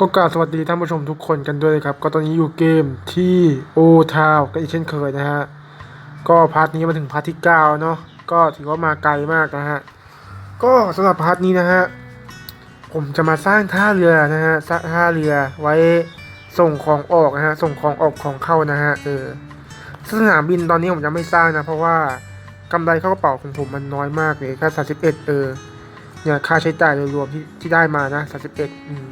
ก็กราบสวัสดีท่านผู้ชมทุกคนกันด้วยครับ ก็ตอนนี้อยู่เกมที่โอทาวก็อีกเช่นเคยนะฮะ ก็พาร์ทนี้มาถึงพาร์ทที่ 9 เนาะก็ถือว่ามาไกลมากนะฮะ ก็สำหรับพาร์ทนี้นะฮะ ผมจะมาสร้างท่าเรือนะฮะสร้างท่าเรือไว้ส่งของออกนะฮะ ส่งของออกของเข้านะฮะ เออสนามบินตอนนี้ผมจะไม่สร้างนะ เพราะว่ากำไรเข้ากระเป๋าของผมมันน้อยมากเลยแค่สามสิบเอ็ดเออเนี่ยค่าใช้จ่ายโดยรวมที่ที่ได้มานะสามสิบเอ็ดอืม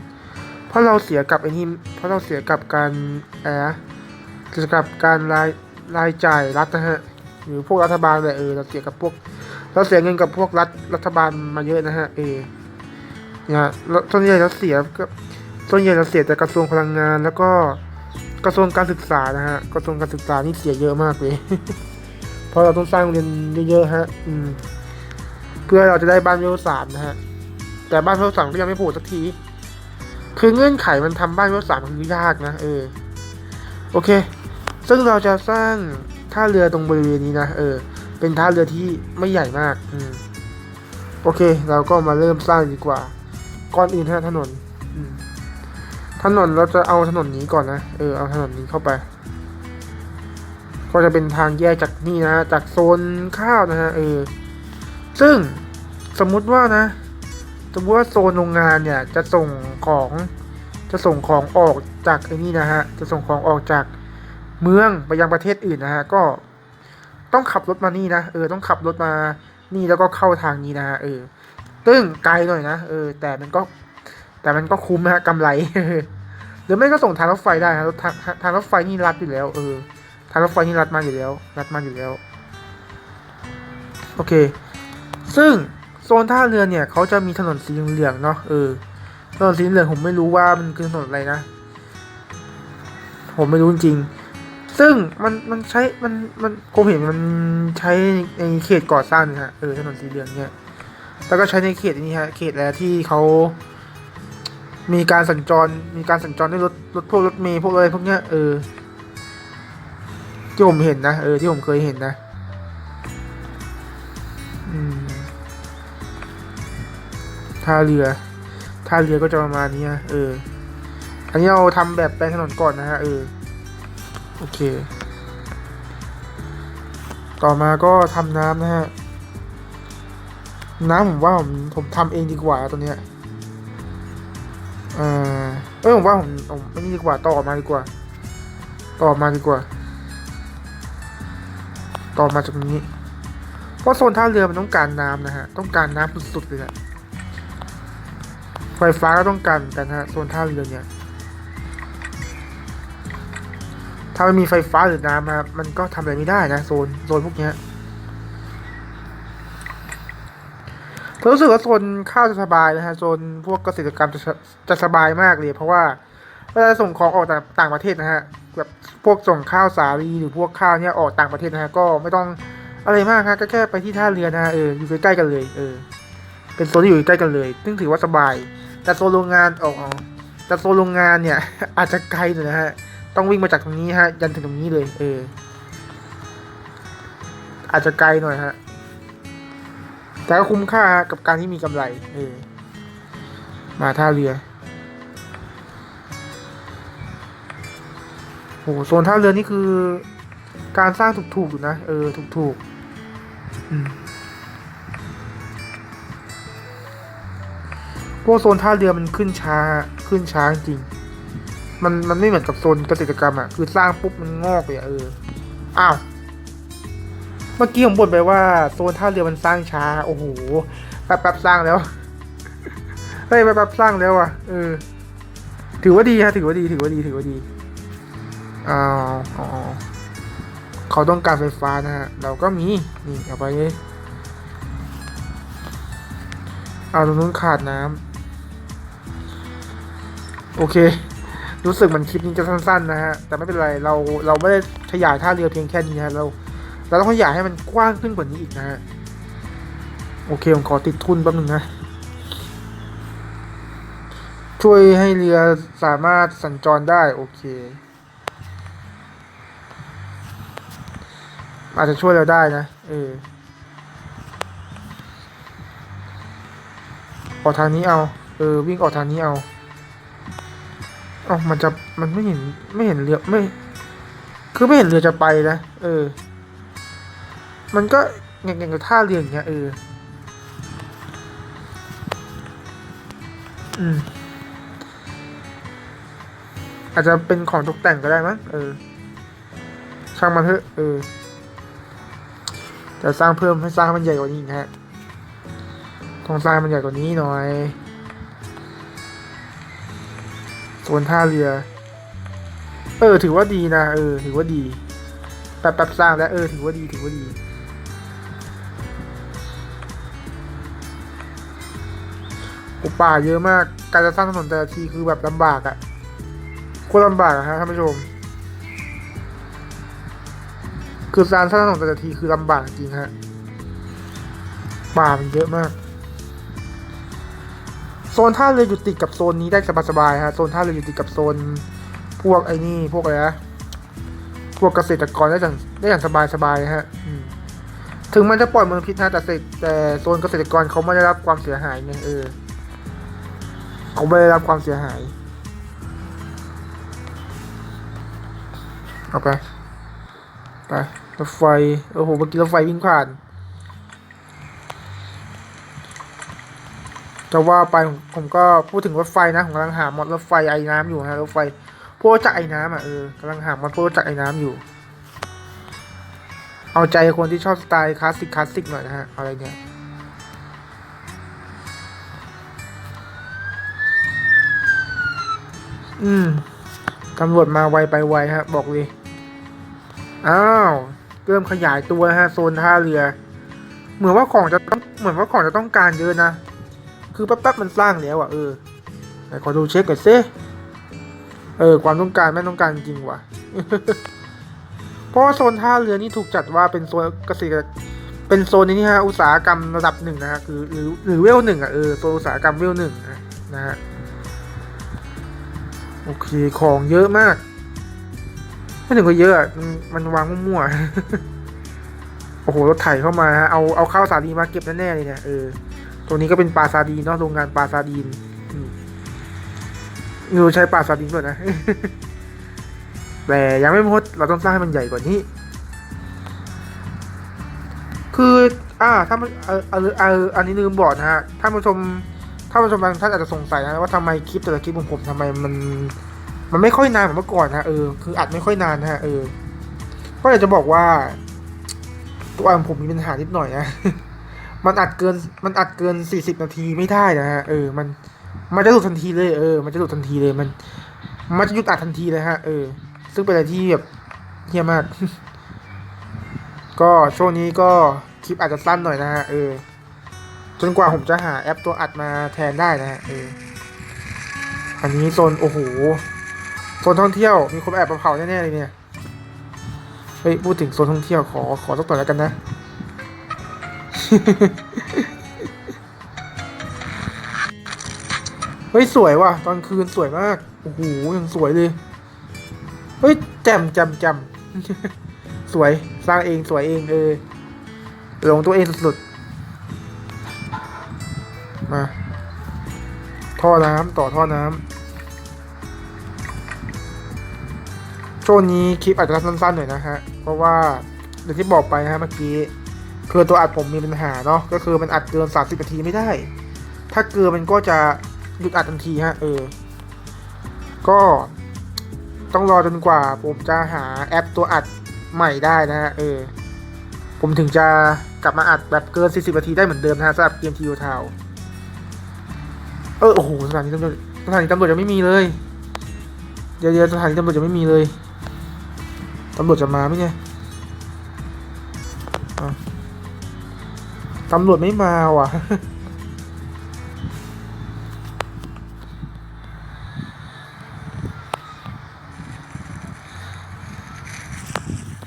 ราะเราเสียกับไอ้นี่เพราะเราเสียกับการแอบเสียกับการรายรายจ่ายรัฐนะฮะหรือพวกรัฐบาลเลยเออเราเสียกับพวก เราเสียเงินกับพวกรัฐรัฐบาลมาเยอะนะฮะเออเนี่ยส่วนใหญ่เราเสียกับส่วนใหญ่เราเสียแต่กระทรวงพลังงานแล้วก็กระทรวงการศึกษานะฮะกระทรวงการศึกษานี่เสียเยอะมากเลย เพราะเราต้องสร้างโรงเรียนเยอะๆฮะอืมเพื่อเราจะได้บ้านเวลสามนะฮะแต่บ้านเวลสามก็ยังไม่ผล่สักที คือเงื่อนไขมันทำบ้านรถสามคือยากนะเออโอเค ซึ่งเราจะสร้างท่าเรือตรงบริเวณนี้นะเออ เป็นท่าเรือที่ไม่ใหญ่มากอืมโอเค เราก็มาเริ่มสร้างดีกว่า ก่อนอื่นฮะถนนถนนเราจะเอาถนนนี้ก่อนนะเออเอาถนนนี้เข้าไป ก็จะเป็นทางแยกจากนี่นะจากโซนข้าวนะฮะเออ ซึ่งสมมุติว่านะ สมมติว่าโซนโรงงานเนี่ยจะส่งของจะส่งของออกจากไอ้นี่นะฮะจะส่งของออกจากเมืองไปยังประเทศอื่นนะฮะก็ต้องขับรถมานี่นะเออต้องขับรถมานี่แล้วก็เข้าทางนี้นะฮะเออตึ้งไกลหน่อยนะเออแต่มันก็แต่มันก็คุ้มนะฮะกำไรหรือไม่ก็ส่งทางรถไฟได้นะทางทางรถไฟนี่รัดอยู่แล้วเออทางรถไฟนี่รัดมาอยู่แล้ว รัดมาอยู่แล้ว โอเค ซึ่ง โซนท่าเรือเนี่ยเขาจะมีถนนสีเหลืองเนาะเออถนนสีเหลืองผมไม่รู้ว่ามันคือถนนอะไรนะ ผมไม่รู้จริง ซึ่งมันมันใช้มันมันผมเห็นมันใช้ในเขตก่อสร้างนะฮะเออถนนสีเหลืองเนี่ยแล้วก็ใช้ในเขตนี้ฮะเขตอะไรที่เขามีการสัญจรมีการสัญจรด้วยรถรถพวกรถเมล์พวกอะไรพวกเนี้ยเออที่ผมเห็นนะเออที่ผมเคยเห็นนะ อืม ท่าเรือท่าเรือก็จะประมาณนี้เออ อันนี้เราทำแบบแปลงถนนก่อนนะฮะเออโอเค ต่อมาก็ทำน้ำนะฮะน้ำผมว่าผมผมทำเองดีกว่าตัวเนี้ยเออเออผมว่าผมผมไม่นี่ดีกว่าต่อมาดีกว่า ต่อมาดีกว่า ต่อมาจากนี้เพราะโซนท่าเรือมันต้องการน้ำนะฮะต้องการน้ำสุดๆเลยแหละ ไฟฟ้าก็ต้องการกันฮะโซนท่าเรือเนี่ย ถ้าไม่มีไฟฟ้าหรือน้ำครับมันก็ทำอะไรไม่ได้นะโซนโซนพวกเนี้ยผมรู้สึกว่าโซนข้าวจะสบายนะฮะโซนพวกเกษตรกรรมจะจะสบายมากเลย เพราะว่าเวลาส่งของออกต่างต่างประเทศนะฮะแบบพวกส่งข้าวสาลีหรือพวกข้าวเนี่ยออกต่างประเทศนะฮะก็ไม่ต้องอะไรมากฮะก็แค่ไปที่ท่าเรือนะฮะเอออยู่ใกล้ๆกันเลย เออ เป็นโซนที่อยู่ใกล้กันเลย ซึ่งถือว่าสบาย แต่โซนโรงงานออกแต่โซนโรงงานเนี่ย อาจจะไกลหน่อยนะฮะ ต้องวิ่งมาจากตรงนี้ฮะ ยันถึงตรงนี้เลย เออ อาจจะไกลหน่อยฮะ แต่ก็คุ้มค่ากับการที่มีกำไร เออ มาท่าเรือโหโซนท่าเรือนี่คือ การสร้างถูกๆอยู่นะ เออ ถูกๆอืม พวกโซนท่าเรือมันขึ้นช้าขึ้นช้าจริง มันมันไม่เหมือนกับโซนเกษตรกรรมอะคือสร้างปุ๊บมันงอกเลยเอออ้าวเมื่อกี้ผมบ่นไปว่าโซนท่าเรือมันสร้างช้า โอ้โหแป๊บแป๊บสร้างแล้วเฮ้ยแป๊บแป๊บสร้างแล้วอะเออ ถือว่าดีฮะถือว่าดีถือว่าดีถือว่าดีอ้าวอ๋อเขาต้องการไฟฟ้านะฮะเราก็มีนี่เอาไปเลยเอาตรงนู้นขาดน้ำ โอเค รู้สึกเหมันคลิปนี้จะสั้นๆนะฮะ แต่ไม่เป็นไร เรา เราไม่ได้ขยายท่าเรือเพียงแค่นี้ฮะ เรา เราต้องขยายให้มันกว้างขึ้นกว่านี้อีกนะฮะ โอเค ผมขอติดทุนแป๊บนึงนะ ช่วยให้เรือสามารถสัญจรได้ โอเค อาจจะช่วยเราได้นะ เออออกทางนี้เอา เออ วิ่งออกทางนี้เอา อ้ามันจะมันไม่เห็นไม่เห็นเรือไม่ คือไม่เห็นเรือจะไปนะเออ มันก็อย่างอย่างกับท่าเรืออย่างเงี้ยเอออืมอาจจะเป็นของตกแต่งก็ได้มั้งเออช่างมันเถอะเออจะสร้างเพิ่มให้สร้างมันใหญ่กว่านี้อีกฮะต้องสร้างมันใหญ่กว่านี้หน่อย ส่วนท่าเรือ เออ ถือว่าดีนะ เออ ถือว่าดีแป๊บแป๊บสร้างแล้ว เออ ถือว่าดี ถือว่าดีอ้ป่าเยอะมาก การจะสร้างถนนแต่ละทีคือแบบลำบากอะโคตรลำบากอะฮะท่านผู้ชม คือการสร้างถนนแต่ละทีคือลำบากจริงฮะ ป่ามันเยอะมาก โซนท่าเรืออยู่ติดกับโซนนี้ได้สบายๆฮะโซนท่าเรืออยู่ติดกับโซนพวกไอ้นี่พวกอะไรนะพวกเกษตรกรได้อย่างได้อย่างสบายๆฮะถึงมันจะปล่อยมลพิษนะแต่เสแต่โซนเกษตรกรเขาไม่ได้รับความเสียหายไงเออเขาไม่ได้รับความเสียหายเอาไปไปรถไฟโอ้โหเมื่อกี้รถไฟวิ่งผ่าน จะว่าไปผมก็พูดถึงรถไฟนะผมกำลังหามอดรถไฟไอ้น้ำอยู่ฮะรถไฟพวกจักไอ้น้ำอะเออกำลังหามอดพวกจักไอ้น้ำอยู่ เอาใจคนที่ชอบสไตล์คลาสสิกคลาสสิกหน่อยนะฮะอะไรเนี่ยอืมตำรวจมาไวไปไวฮะ บอกเลย อ้าวเริ่มขยายตัวฮะโซนท่าเรือ เหมือนว่าของจะต้องเหมือนว่าของจะต้องการเยอะนะ คือแป๊บๆมันสร้างแล้วอะเออไหนขอดูเช็คก่อนซิเออ ความต้องการไม่ต้องการจริงว่ะ เพราะว่าโซนท่าเรือนี่ถูกจัดว่าเป็นโซนเกษตรเป็นโซนนี้ฮะอุตสาหกรรมระดับหนึ่งนะฮะคือหรือหรือเวลหนึ่งอะเออโซนอุตสาหกรรมเวลหนึ่งนะฮะโอเคของเยอะมาก ไม่ถึงก็เยอะมันวางมั่วๆโอ้โหรถไถเข้ามาฮะเอาเอาข้าวสาลีมาเก็บแน่ๆเลยเนี่ยเออ ตรงนี้ก็เป็นปลาซาดีนเนาะโรงงานปลาซาดีนอืมเราใช้ปลาซาดีนก่อนนะ แต่ยังไม่หมดเราต้องสร้างให้มันใหญ่กว่านี้ คือ อ่า ถ้ามันเออเออเอออันนี้ลืมบอกนะฮะถ้าผู้ชมถ้าผู้ชมบางท่านอาจจะสงสัยนะว่าทำไมคลิปแต่ละคลิปของผมทำไมมัน มันไม่ค่อยนานเหมือนเมื่อก่อนนะเออคืออัดไม่ค่อยนานนะฮะเออก็อยากจะบอกว่าตัวของผมมีปัญหานิดหน่อยนะ มันอัดเกินมันอัดเกินสี่สิบนาทีไม่ได้นะฮะเออมันมันจะหลุดทันทีเลยเออ มันจะหลุดทันทีเลยมัน มันจะหยุดอัดทันทีเลยฮะเออ ซึ่งเป็นอะไรที่แบบเฮี้ยมาก ก็ช่วงนี้ก็คลิปอาจจะสั้นหน่อยนะฮะเออจนกว่าผมจะหาแอปตัวอัดมาแทนได้นะฮะเอออันนี้โซนโอ้โหโซนท่องเที่ยวมีคนแอบมาเผาแน่ๆเลยเนี่ยเฮ้ยพูดถึงโซนท่องเที่ยวขอขอสักหน่อยแล้วกันนะ เฮ้ย สวยว่ะ ตอนคืนสวยมาก โอ้โหยังสวยเลย เฮ้ยแจ่มแจ่มแจ่มสวยสร้างเองสวยเองเออลงตัวเองสุดๆ มา ท่อน้ำต่อท่อน้ำช่วงนี้คลิปอาจจะสั้นๆหน่อยนะฮะ เพราะว่าอย่างที่บอกไปนะฮะเมื่อกี้ คือตัวอัดผมมีปัญหาเนาะก็คือมันอัดเกิน 30นาทีไม่ได้ ถ้าเกินมันก็จะหยุดอัดทันทีฮะเออ ก็ต้องรอจนกว่าผมจะหาแอปตัวอัดใหม่ได้นะฮะเออ ผมถึงจะกลับมาอัดแบบเกิน 40นาทีได้เหมือนเดิมนะฮะสำหรับเกมทีโอทาวเออโอ้โหสถานีตำรวจสถานีตำรวจยังไม่มีเลยเดี๋ยวเดี๋ยวสถานีตำรวจยังไม่มีเลยตำรวจจะมาไหมเนี่ย ตำรวจไม่มาว่ะ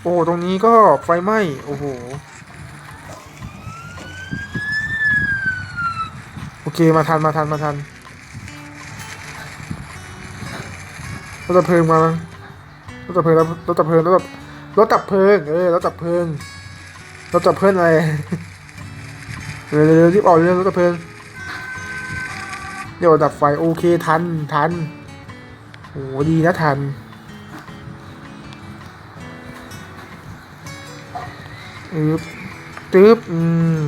โอ้ ตรงนี้ก็ไฟไหม้ โอ้โห โอเค มาทัน มาทัน มาทันรถดับเพลิงมามั้งรถดับเพลิงรถดับเพลิงรถดับรถดับเพลิง เออรถดับเพลิงรถดับเพลิงอะไร เร็วเร็วเร็วรีบออกเร็วรถดับเพลิงเดี๋ยวดับไฟโอเคทันทันโหดีนะทันอึบตึ๊บอืม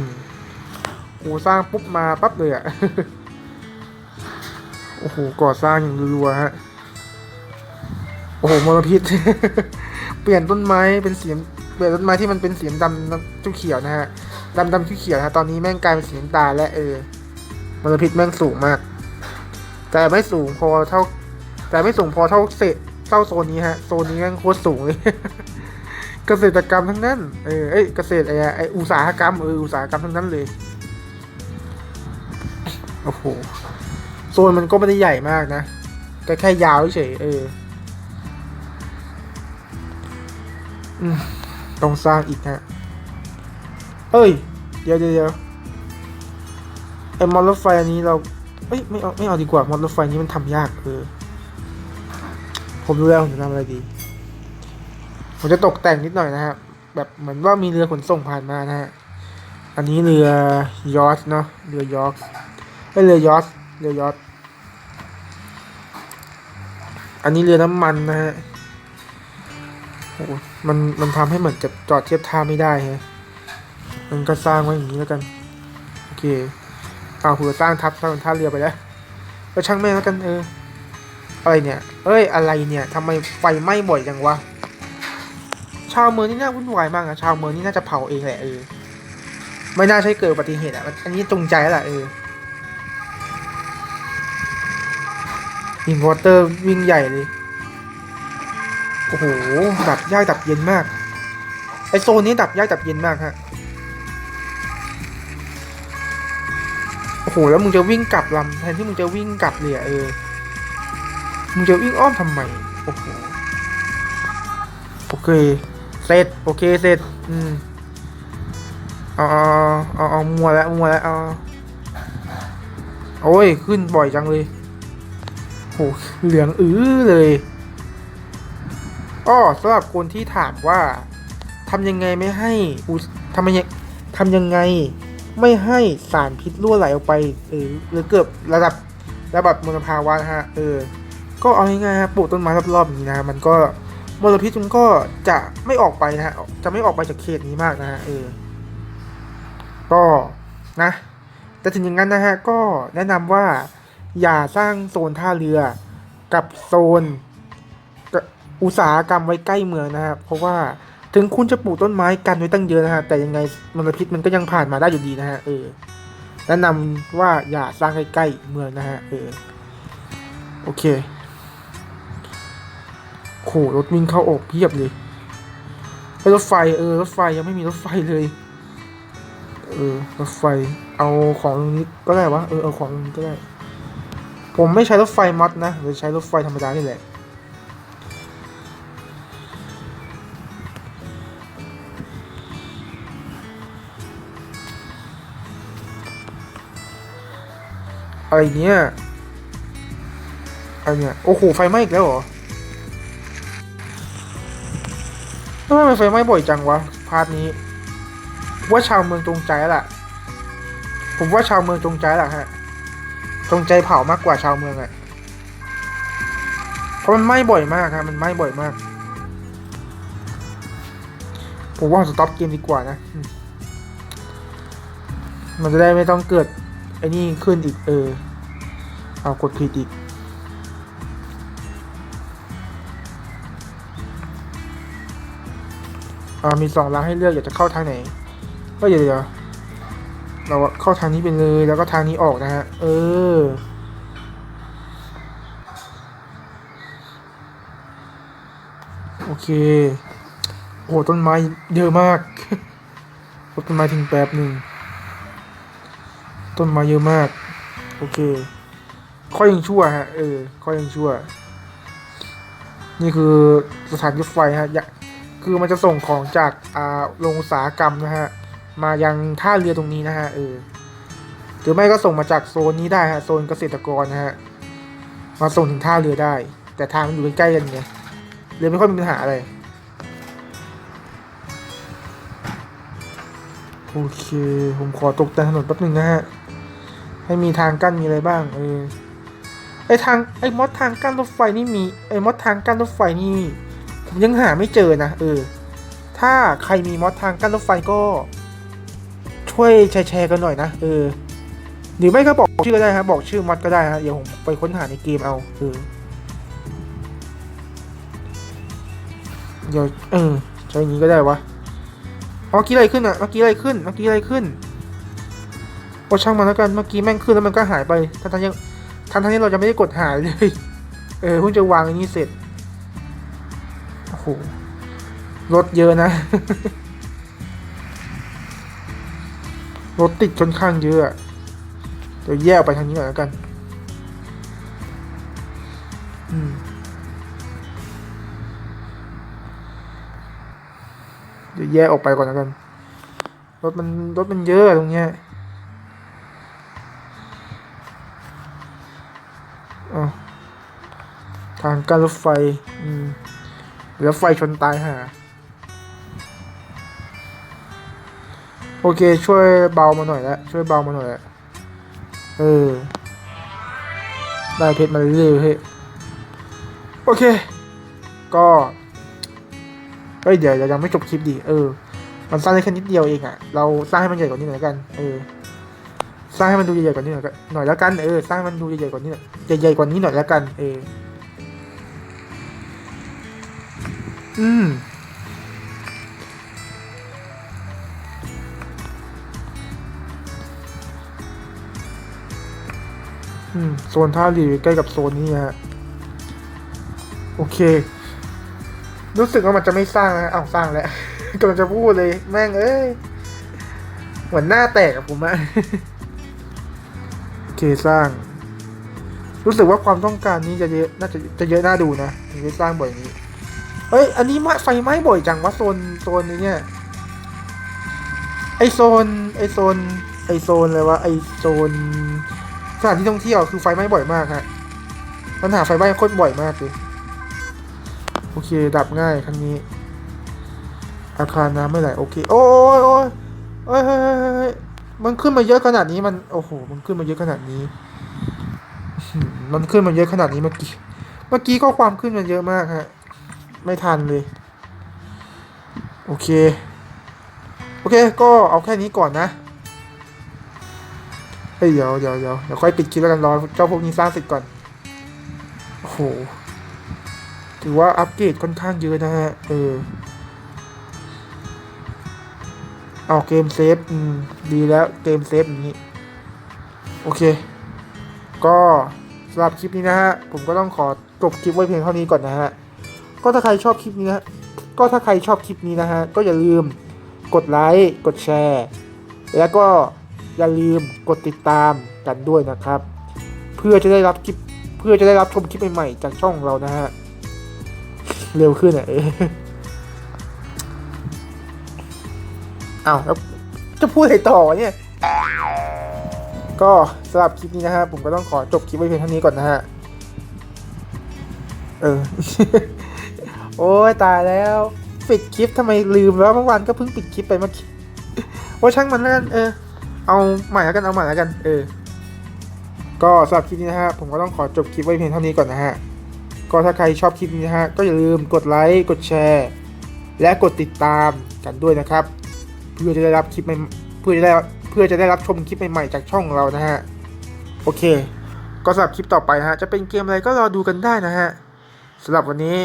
โหสร้างปุ๊บมาปั๊บเลยอะโอ้โหก่อสร้างอย่างรัวฮะ โอ้โหมลพิษ เปลี่ยนต้นไม้เป็นเสีเปลี่ยนต้นไม้ที่มันเป็นเสีดำน้ำเขียวนะฮะ ดำดำเขียวๆนะฮะตอนนี้แม่งกลายเป็นสีน้ำตาลและเออมลพิษแม่งสูงมาก แต่ไม่สูงพอเท่า แต่ไม่สูงพอเท่าเศษเท่าโซนนี้ฮะโซนนี้แม่งโคตรสูงเลยเกษตรกรรมทั้งนั้นเออเอ้ยเกษตรไอ้ไอ้อุตสาหกรรมเอออุตสาหกรรมทั้งนั้นเลยโอ้โหโซนมันก็ไม่ได้ใหญ่มากนะก็แค่ยาวเฉยเออต้องสร้างอีกฮะ เอ้ยเดี๋ยวเดี๋ยวเดี๋ยวไอ้มอลรถไฟอันนี้เราเอ้ยไม่เอาไม่เอาดีกว่ามอลรถไฟนี้มันทำยากเออผมรู้แล้วผมจะทำอะไรดี ผมจะตกแต่งนิดหน่อยนะฮะแบบเหมือนว่ามีเรือขนส่งผ่านมานะฮะอันนี้เรือยอชเนาะเรือยอชเอ้ยเรือยอชเรือยอชอันนี้เรือน้ำมันนะฮะโอ้มันมันทำให้เหมือนจะจอดเทียบท่าไม่ได้ฮะ มันก็สร้างไว้อย่างนี้แล้วกัน โอเคเอาหัวสร้างทับท่าท่าเรือไปแล้วก็ช่างแม่แล้วกันเอออะไรเนี่ย เอ้ยอะไรเนี่ยทำไมไฟไหม้บ่อยจังวะชาวเมืองนี่น่าวุ่นวายมากอะชาวเมืองนี่น่าจะเผาเองแหละเออไม่น่าใช่เกิดอุบัติเหตุอะอันนี้จงใจแล้วล่ะเอออินวอเตอร์วิ่งใหญ่เลยโอ้โหดับยากดับเย็นมากไอโซนนี้ดับยากดับเย็นมากฮะ โอ้โหแล้วมึงจะวิ่งกลับลำแทนที่มึงจะวิ่งกลับเลยอะเออ มึงจะวิ่งอ้อมทำไม โอ้โห โอเค เสร็จ โอเค เสร็จ อืมเอาเอาเอาเอามัวแล้วมัวแล้วเอาโอ้ย ขึ้นบ่อยจังเลยโหเหลืองอื้อเลยอ้อสำหรับคนที่ถามว่าทำยังไงไม่ให้ทำยังทำยังไง ไม่ให้สารพิษรั่วไหลออกไปเออหรือเกือบระดับระดับมลภาวะนะฮะเออก็เอาง่ายๆฮะปลูกต้นไม้รอบๆอย่างนี้นะมันก็มลพิษมันก็จะไม่ออกไปนะฮะจะไม่ออกไปจากเขตนี้มากนะฮะเออก็นะแต่ถึงอย่างนั้นนะฮะก็แนะนำว่าอย่าสร้างโซนท่าเรือกับโซนอุตสาหกรรมไว้ใกล้เมืองนะครับเพราะว่า ถึงคุณจะปลูกต้นไม้กันไว้ตั้งเยอะนะฮะแต่ยังไงมลพิษมันก็ยังผ่านมาได้อยู่ดีนะฮะเออแนะนำว่าอย่าสร้างใกล้ๆเมืองนะฮะเออโอเคโหรถวิ่งเข้าออกเพียบเลยรถไฟเออรถไฟยังไม่มีรถไฟเลย เออรถไฟเอาของตรงนี้ก็ได้วะเออเอาของตรงนี้ก็ได้ ผมไม่ใช้รถไฟมัดนะเราใช้รถไฟธรรมดานี่แหละ เนี่ยอะไรเนี่ย โอ้โห ไฟไหม้อีกแล้วเหรอทำไมไฟไหม้บ่อยจังวะ พาร์ทนี้ ว่าชาวเมืองจงใจแล้วล่ะผมว่าชาวเมืองจงใจแล้วล่ะฮะ จงใจเผามากกว่าชาวเมืองอะเพราะมันไหม้บ่อยมากครับมันไหม้บ่อยมาก ผมว่าสต็อปเกมดีกว่านะ มันจะได้ไม่ต้องเกิดไอ้นี่ขึ้นอีกเออ เอากดผิดอีกอ่ามีสองร้านให้เลือกอยากจะเข้าทางไหน ก็เดี๋ยวเดี๋ยวเราเข้าทางนี้ไปเลยแล้วก็ทางนี้ออกนะฮะ เออ โอเค โอ้ต้นไม้เยอะมาก ต้นไม้ทิ้งแป๊บหนึ่ง ต้นไม้เยอะมาก โอเค ค่อยยังชั่วฮะเออค่อยยังชั่ว นี่คือสถานรถไฟฮะคือมันจะส่งของจากอ่าโรงอุตสาหกรรมนะฮะมายังท่าเรือตรงนี้นะฮะเออหรือไม่ก็ส่งมาจากโซนนี้ได้ฮะโซนเกษตรกรนะฮะมาส่งถึงท่าเรือได้ แต่ทางมันอยู่ใกล้กันไงเลยไม่ค่อยมีปัญหาอะไรโอเค ผมขอตกแต่งถนนแป๊บหนึ่งนะฮะ ให้มีทางกั้นมีอะไรบ้าง เออ ไอทางไอมอดทางกั้นรถไฟนี่มีไอมอดทางกั้นรถไฟนี่ผมยังหาไม่เจอนะเออ ถ้าใครมีมอดทางกั้นรถไฟก็ ช่วยแชร์กันหน่อยนะเออหรือไม่ก็บอกชื่อก็ได้ฮะบอกชื่อมอดก็ได้ฮะเดี๋ยวผมไปค้นหาในเกมเอาเออเดี๋ยวเออใช้อย่างนี้ก็ได้วะเมื่อกี้อะไรขึ้นอะเมื่อกี้อะไรขึ้นเมื่อกี้อะไรขึ้นโอช่างมันแล้วกันเมื่อกี้แม่งขึ้นแล้วมันก็หายไปทั้งทั้งๆยัง ทั้งทั้งที่เราจะไม่ได้กดหายเลย เออเพิ่งจะวางอันนี้เสร็จ โอ้โห รถเยอะนะ รถติดค่อนข้างเยอะอะเดี๋ยวแยกไปทางนี้หน่อยแล้วกัน อืมเดี๋ยวแยกออกไปก่อนแล้วกัน รถมันรถมันเยอะตรงเนี้ย ทางการรถไฟ อืมแล้วไฟชนตายห่าโอเค ช่วยเบามาหน่อยละช่วยเบามาหน่อยละเออ ได้เพชรมาเรื่อยๆเฮ้ยโอเค ก็เฮ้ยเดี๋ยวเดี๋ยวยังไม่จบคลิปดิเออ มันสร้างได้แค่นิดเดียวเองอะเราสร้างให้มันใหญ่กว่านี้หน่อยละกัน เออ สร้างให้มันดูใหญ่ๆกว่านี้หน่อยหน่อยแล้วกัน เออ สร้างให้มันดูใหญ่ๆกว่านี้หน่อยใหญ่ๆกว่านี้หน่อยแล้วกัน เออ อืมอืม โซนท่าเรือใกล้กับโซนนี้ฮะ โอเค รู้สึกว่ามันจะไม่สร้างนะอ้าวสร้างแล้วกำลังจะพูดเลย แม่งเอ้ยเหมือนหน้าแตกอะผมอะโอเคสร้าง รู้สึกว่าความต้องการนี้จะเยอะน่าจะจะเยอะน่าดูนะถึงได้สร้างบ่อยนี้ เฮ้ย อันนี้ไหม้ไฟไหม้บ่อยจังวะโซนโซนนี้เนี่ย ไอโซน ไอโซน ไอโซนเลยวะไอโซนสถานที่ท่องเที่ยวคือไฟไหม้บ่อยมากฮะปัญหาไฟไหม้โคตรบ่อยมากเลยโอเค ดับง่ายครั้งนี้ อาคารน้ำไม่ไหลโอเค โอ้ยโอ้ยโอ้ยเฮ้ยมันขึ้นมาเยอะขนาดนี้มันโอ้โหมันขึ้นมาเยอะขนาดนี้ มันขึ้นมาเยอะขนาดนี้เมื่อกี้ เมื่อกี้ก็ความขึ้นมันเยอะมากฮะ ไม่ทันเลย โอเค โอเค ก็เอาแค่นี้ก่อนนะเฮ้ยเดี๋ยวเดี๋ยวเดี๋ยวเดี๋ยวค่อยปิดคลิปแล้วกันรอเจ้าพวกนี้สร้างเสร็จก่อนโอ้โหถือว่าอัปเกรดค่อนข้างเยอะนะฮะเออเอาเกมเซฟอืมดีแล้วเกมเซฟอย่างนี้ โอเค ก็สำหรับคลิปนี้นะฮะ ผมก็ต้องขอจบคลิปไว้เพียงเท่านี้ก่อนนะฮะ ก็ถ้าใครชอบคลิปนี้นะก็ถ้าใครชอบคลิปนี้นะฮะ ก็อย่าลืมกดไลค์กดแชร์ แล้วก็อย่าลืมกดติดตามกันด้วยนะครับ เพื่อจะได้รับคลิปเพื่อจะได้รับชมคลิปใหม่ๆจากช่องเรานะฮะเร็วขึ้นอะเอออ้าแล้วจะพูดอะไรต่อเนี่ย ก็สำหรับคลิปนี้นะฮะ ผมก็ต้องขอจบคลิปไว้เพียงเท่านี้ก่อนนะฮะ เออ โอ้ยตายแล้วปิดคลิปทำไมลืมแล้วเมื่อวานก็เพิ่งปิดคลิปไปเมื่อกี้ว่าช่างมันแล้วกันเออ เอาใหม่แล้วกันเอาใหม่แล้วกัน เออ ก็สำหรับคลิปนี้นะฮะผมก็ต้องขอจบคลิปไว้เพียงเท่านี้ก่อนนะฮะก็ถ้าใครชอบคลิปนี้นะฮะก็อย่าลืมกดไลค์กดแชร์ และกดติดตามกันด้วยนะครับ เพื่อจะได้รับคลิปใหม่เพื่อจะได้เพื่อจะได้รับชมคลิปใหม่ๆจากช่องเรานะฮะโอเค ก็สำหรับคลิปต่อไปนะฮะจะเป็นเกมอะไรก็รอดูกันได้นะฮะสำหรับวันนี้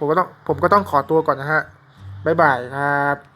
ผมก็ต้องผมก็ต้องขอตัวก่อนนะฮะบ๊ายบายครับ